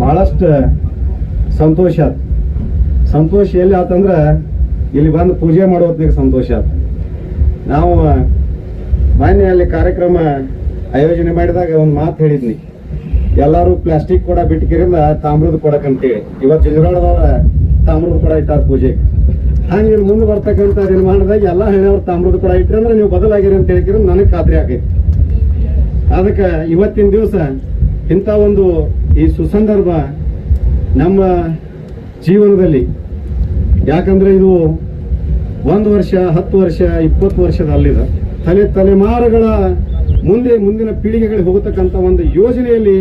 ಬಹಳಷ್ಟು ಸಂತೋಷ ಆಯ್ತು ಸಂತೋಷ ಎಲ್ಲಿ ಆತಂದ್ರೆ ಇಲ್ಲಿ ಬಂದು ಪೂಜೆ ಮಾಡೋ ಹೊತ್ತಿಗೆ ಸಂತೋಷ ಆಯ್ತು ನಾವು ಮಾನ್ಯ ಅಲ್ಲಿ ಕಾರ್ಯಕ್ರಮ ಆಯೋಜನೆ ಮಾಡಿದಾಗ ಒಂದು ಮಾತು ಹೇಳಿದ್ನಿ. ಎಲ್ಲರೂ ಪ್ಲಾಸ್ಟಿಕ್ ಕೊಡ ಬಿಟ್ಟಿಕಿರಿಂದ ತಾಮ್ರದ ಕೊಡಕಂತೇಳಿ ಇವತ್ತು ಜಿಂಜರಾಳದವ್ರ ತಾಮ್ರದ ಕೊಡ ಇಟ್ಟಾರ ಪೂಜೆಗೆ. ಹಂಗೆ ಇಲ್ಲಿ ಮುಂದೆ ಬರ್ತಕ್ಕಂಥ ನಿರ್ಮಾಣದಾಗ ಎಲ್ಲ ಹೆಣ್ಣವ್ರು ತಾಮ್ರದ ಕೊಡ ಇಟ್ಟರೆ ಅಂದ್ರೆ ನೀವು ಬದಲಾಗಿರಿ ಅಂತ ಹೇಳಿದ್ರೆ ನನಗೆ ಖಾತ್ರಿ ಆಗೈತಿ. ಅದಕ್ಕೆ ಇವತ್ತಿನ ದಿವಸ ಇಂಥ ಒಂದು ಈ ಸುಸಂದರ್ಭ ನಮ್ಮ ಜೀವನದಲ್ಲಿ, ಯಾಕಂದರೆ ಇದು ಒಂದು ವರ್ಷ, ಹತ್ತು ವರ್ಷ, ಇಪ್ಪತ್ತು ವರ್ಷದ ಅಲ್ಲಿದೆ. ತಲೆ, ತಲೆಮಾರುಗಳ ಮುಂದೆ, ಮುಂದಿನ ಪೀಳಿಗೆಗಳಿಗೆ ಹೋಗತಕ್ಕಂಥ ಒಂದು ಯೋಜನೆಯಲ್ಲಿ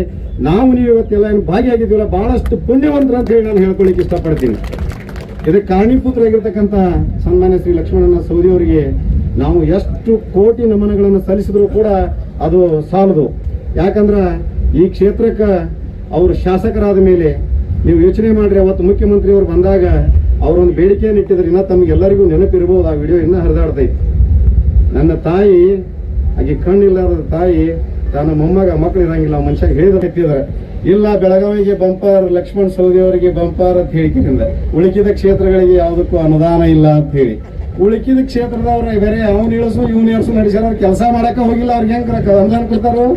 ನಾವು ನೀವು ಇವತ್ತೆಲ್ಲ ಏನು ಭಾಗಿಯಾಗಿದ್ದೀವಲ್ಲ, ಬಹಳಷ್ಟು ಪುಣ್ಯವಂತರ ಅಂತ ಹೇಳಿ ನಾನು ಹೇಳ್ಕೊಳ್ಳಿಕ್ಕೆ ಇಷ್ಟಪಡ್ತೀನಿ. ಇದಕ್ಕೆ ಕಾರಣೀಭೂತರಾಗಿರ್ತಕ್ಕಂಥ ಸನ್ಮಾನ್ಯ ಶ್ರೀ ಲಕ್ಷ್ಮಣನ ಸೌದಿ ಅವರಿಗೆ ನಾವು ಎಷ್ಟು ಕೋಟಿ ನಮನಗಳನ್ನು ಸಲ್ಲಿಸಿದ್ರು ಕೂಡ ಅದು ಸಾಲದು. ಯಾಕಂದ್ರೆ ಈ ಕ್ಷೇತ್ರಕ್ಕೆ ಅವರು ಶಾಸಕರಾದ ಮೇಲೆ ನೀವು ಯೋಚನೆ ಮಾಡ್ರಿ, ಅವತ್ತು ಮುಖ್ಯಮಂತ್ರಿ ಅವರು ಬಂದಾಗ ಅವರೊಂದು ಬೇಡಿಕೆಯನ್ನು ಇಟ್ಟಿದ್ರೆ, ಇನ್ನ ತಮಗೆಲ್ಲರಿಗೂ ನೆನಪಿರ್ಬೋದು, ಆ ವಿಡಿಯೋ ಇನ್ನೂ ಹರಿದಾಡ್ತೈತಿ ನನ್ನ ತಾಯಿ, ಆಕೆ ಕಣ್ಣಿಲ್ಲದ ತಾಯಿ ತನ್ನ ಮೊಮ್ಮಗ ಮಕ್ಕಳು ಇರಂಗಿಲ್ಲ ಮನುಷ್ಯ ಹೇಳಿದ್ರೆ ಇಲ್ಲ, ಬೆಳಗಾವಿಗೆ ಬಂಪರ್, ಲಕ್ಷ್ಮಣ್ ಸೌದಿ ಅವರಿಗೆ ಬಂಪರ್ ಅಂತ ಹೇಳಿಕೆಯಿಂದ ಉಳಿಕಿದ ಕ್ಷೇತ್ರಗಳಿಗೆ ಯಾವುದಕ್ಕೂ ಅನುದಾನ ಇಲ್ಲ ಅಂತ ಹೇಳಿ. ಉಳಿಕಿದ ಕ್ಷೇತ್ರದವ್ರ ಬೇರೆ, ಅವ್ನು ಇಳಿಸು, ಇವ್ನು ಇಳಿಸು ನಡೆಸ್ಯಾರ ಕೆಲಸ ಮಾಡಕ್ಕೆ ಹೋಗಿಲ್ಲ, ಅವ್ರಿಗೆ ಹೆಂಗ್ ಅನುದಾನ ಕೊಡ್ತಾರೋ?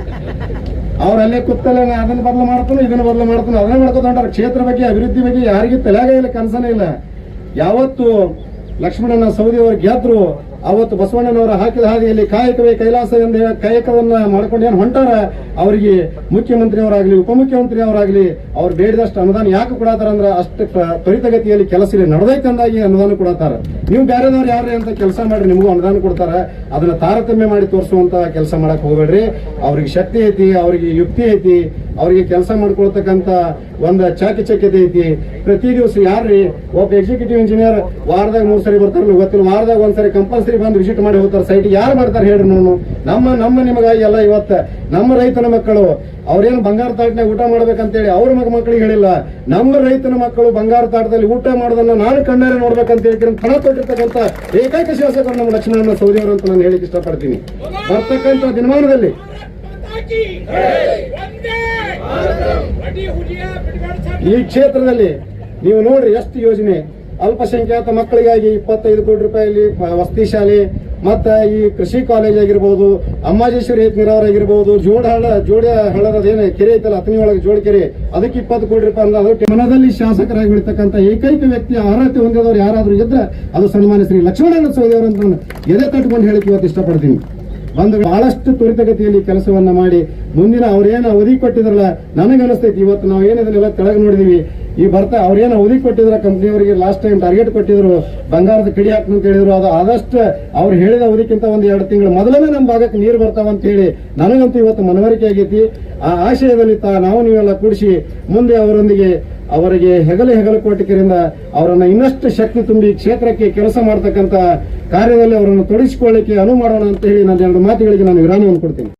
ಅವ್ರು ಅಲ್ಲೇ ಕೂತಲ್ಲ ಅದನ್ನ ಬದಲು ಮಾಡ್ತಾನೆ, ಇದನ್ನ ಬದಲು ಮಾಡ್ತಾನೆ, ಅದನ್ನ ಮಾಡ್ಕೊತ ಹೊಂಟಾರ. ಕ್ಷೇತ್ರ ಬಗ್ಗೆ, ಅಭಿವೃದ್ಧಿ ಬಗ್ಗೆ ಯಾರಿಗೂ ತಲೆಗೇ ಇಲ್ಲ ಕನಸನೇ ಇಲ್ಲ. ಯಾವತ್ತು ಲಕ್ಷ್ಮಣನ ಸೌದಿ ಅವರು ಗೆದ್ರು ಅವತ್ತು ಬಸವಣ್ಣನವರ ಹಾಕಿದ ಹಾದಿಯಲ್ಲಿ ಕಾಯಕವೇ ಕೈಲಾಸ ಎಂದು ಕಾಯಕವನ್ನ ಮಾಡ್ಕೊಂಡು ಏನು ಹೊಂಟಾರ ಅವರಿಗೆ ಮುಖ್ಯಮಂತ್ರಿಯವರಾಗಲಿ ಉಪಮುಖ್ಯಮಂತ್ರಿ ಅವರಾಗಲಿ ಅವ್ರು ಬೇಡಿದಷ್ಟು ಅನುದಾನ ಯಾಕೆ ಕೊಡತಾರ ಅಂದ್ರೆ ಅಷ್ಟು ತ್ವರಿತಗತಿಯಲ್ಲಿ ಕೆಲಸ ನಡೆದೈತೆ ಅಂದಾಗಿ ಅನುದಾನ ಕೊಡತಾರ. ನೀವು ಬೇರೆದವ್ರು ಯಾರು ಅಂತ ಕೆಲಸ ಮಾಡ್ರಿ, ನಿಮಗೂ ಅನುದಾನ ಕೊಡ್ತಾರ. ಅದನ್ನ ತಾರತಮ್ಯ ಮಾಡಿ ತೋರಿಸುವಂತ ಕೆಲಸ ಮಾಡಕ್ ಹೋಗ್ಬೇಡ್ರಿ. ಅವ್ರಿಗೆ ಶಕ್ತಿ ಐತಿ, ಅವ್ರಿಗೆ ಯುಕ್ತಿ ಐತಿ. ಅವ್ರಿಗೆ ಕೆಲಸ ಮಾಡ್ಕೊಳ್ತಕ್ಕಂಥ ಒಂದು ಚಾಕಚಕ್ಯತೆ ಐತಿ. ಪ್ರತಿ ದಿವಸ ಯಾರ್ರಿ, ಒಬ್ಬ ಎಕ್ಸಿಕ್ಯೂಟಿವ್ ಇಂಜಿನಿಯರ್ ವಾರದಾಗ ಮೂರು ಸರಿ ಬರ್ತಾರಲ್ಲ ಗೊತ್ತಿಲ್ಲ. ವಾರದಾಗ ಒಂದ್ಸರಿ ಕಂಪಲ್ಸರಿ ಬಂದು ವಿಸಿಟ್ ಮಾಡಿ ಹೋಗ್ತಾರೆ. ಸೈಟ್ ಯಾರು ಮಾಡ್ತಾರೆ ಹೇಳ್ರಿ ನಾನು ನಮ್ಮ ನಮ್ಮ ನಿಮಗಾಗಿ ಎಲ್ಲ ಇವತ್ತು ನಮ್ಮ ರೈತನ ಮಕ್ಕಳು, ಅವ್ರೇನು ಬಂಗಾರ ತಾಟ್ನಾಗ ಊಟ ಮಾಡ್ಬೇಕಂತೇಳಿ ಅವ್ರ ಮಗ ಮಕ್ಕಳಿಗೆ ಹೇಳಿಲ್ಲ. ನಮ್ಮ ರೈತನ ಮಕ್ಕಳು ಬಂಗಾರ ತಾಟದಲ್ಲಿ ಊಟ ಮಾಡೋದನ್ನ ನಾನು ಕಣ್ಣಾರೆ ನೋಡ್ಬೇಕಂತ ಹೇಳಿ ಹಣ ತೊಟ್ಟಿರ್ತಕ್ಕಂಥ ಏಕೈಕ ಶಾಸಕರು ನಮ್ಮ ಲಕ್ಷ್ಮಣ ಸೌದಿ ಅವರು ಅಂತ ನಾನು ಹೇಳಿಕ್ಕೆ ಇಷ್ಟಪಡ್ತೀನಿ. ಬರ್ತಕ್ಕಂಥ ದಿನಮಾನದಲ್ಲಿ ಈ ಕ್ಷೇತ್ರದಲ್ಲಿ ನೀವು ನೋಡ್ರಿ ಎಷ್ಟು ಯೋಜನೆ. ಅಲ್ಪಸಂಖ್ಯಾತ ಮಕ್ಕಳಿಗಾಗಿ ಇಪ್ಪತ್ತೈದು ಕೋಟಿ ರೂಪಾಯಿ ವಸತಿ ಶಾಲೆ, ಮತ್ತ ಈ ಕೃಷಿ ಕಾಲೇಜ್ ಆಗಿರ್ಬೋದು ಅಮ್ಮಾಜೇಶ್ವರಿ ನೀರಾವರಿ ಆಗಿರ್ಬೋದು ಜೋಡ ಹಳ್ಳ ಜೋಡ ಹಳ್ಳದ ಏನು ಕೆರೆ ಐತಲ್ಲ ಅತನಿ ಒಳಗೆ ಜೋಡ ಕೆರೆ, ಅದಕ್ಕೆ ಇಪ್ಪತ್ತು ಕೋಟಿ ರೂಪಾಯಿ ಅಂದ್ರೆ ಅದಕ್ಕೆ ಮನದಲ್ಲಿ ಶಾಸಕರಾಗಿ ಬಿಡ್ತಕ್ಕಂಥ ಏಕೈಕ ವ್ಯಕ್ತಿ, ಅರ್ಹತೆ ಹೊಂದಿದವರು ಯಾರಾದರೂ ಇದ್ರೆ ಅದು ಸನ್ಮಾನ ಶ್ರೀ ಲಕ್ಷ್ಮಣ ಸೌದಿಯವರು ಅಂತ ಎದೆ ತಟ್ಕೊಂಡು ಹೇಳಿಕ್ಕೆ ಇವತ್ತು ಇಷ್ಟಪಡ್ತೀನಿ. ಬಂದು ಬಹಳಷ್ಟು ತ್ವರಿತಗತಿಯಲ್ಲಿ ಕೆಲಸವನ್ನ ಮಾಡಿ ಮುಂದಿನ ಅವ್ರೇನು ಅವಧಿ ಕೊಟ್ಟಿದ್ರಲ್ಲ, ನನಗೆ ಅನಿಸ್ತೈತಿ, ಇವತ್ತು ನಾವು ಏನಿದನ್ನೆಲ್ಲ ಕೆಳಗೆ ನೋಡಿದೀವಿ, ಈ ಬರ್ತಾ ಅವ್ರೇನು ಅವಧಿ ಕೊಟ್ಟಿದ್ರ ಕಂಪ್ನಿಯವರಿಗೆ ಲಾಸ್ಟ್ ಟೈಮ್ ಟಾರ್ಗೆಟ್ ಕೊಟ್ಟಿದ್ರು, ಬಂಗಾರದ ಕಿಡಿ ಅಂತ ಹೇಳಿದ್ರು, ಅದು ಆದಷ್ಟು ಅವ್ರು ಹೇಳಿದ ಅವಧಿಕ್ಕಿಂತ ಒಂದು ಎರಡು ತಿಂಗಳು ಮೊದಲನೇ ನಮ್ಮ ಭಾಗಕ್ಕೆ ನೀರು ಬರ್ತಾವ ಅಂತ ಹೇಳಿ ನನಗಂತೂ ಇವತ್ತು ಮನವರಿಕೆ ಆಗೈತಿ. ಆ ಆಶಯದಲ್ಲಿ ತಾ ನಾವು ನೀವೆಲ್ಲ ಕೂಡಿಸಿ, ಮುಂದೆ ಅವರೊಂದಿಗೆ ಅವರಿಗೆ ಹೆಗಲು ಹೆಗಲು ಕೊಟ್ಟಿದ್ದರಿಂದ ಅವರನ್ನ ಇನ್ನಷ್ಟು ಶಕ್ತಿ ತುಂಬಿ ಕ್ಷೇತ್ರಕ್ಕೆ ಕೆಲಸ ಮಾಡತಕ್ಕಂತ ಕಾರ್ಯದಲ್ಲಿ ಅವರನ್ನು ತೊಡಗಿಸಿಕೊಳ್ಳಿಕ್ಕೆ ಅನುವು ಮಾಡೋಣ ಅಂತ ಹೇಳಿ ನನ್ನ ಎರಡು ಮಾತುಗಳಿಗೆ ನಾನು ವಿರಾಮವನ್ನು ಕೊಡ್ತೀನಿ.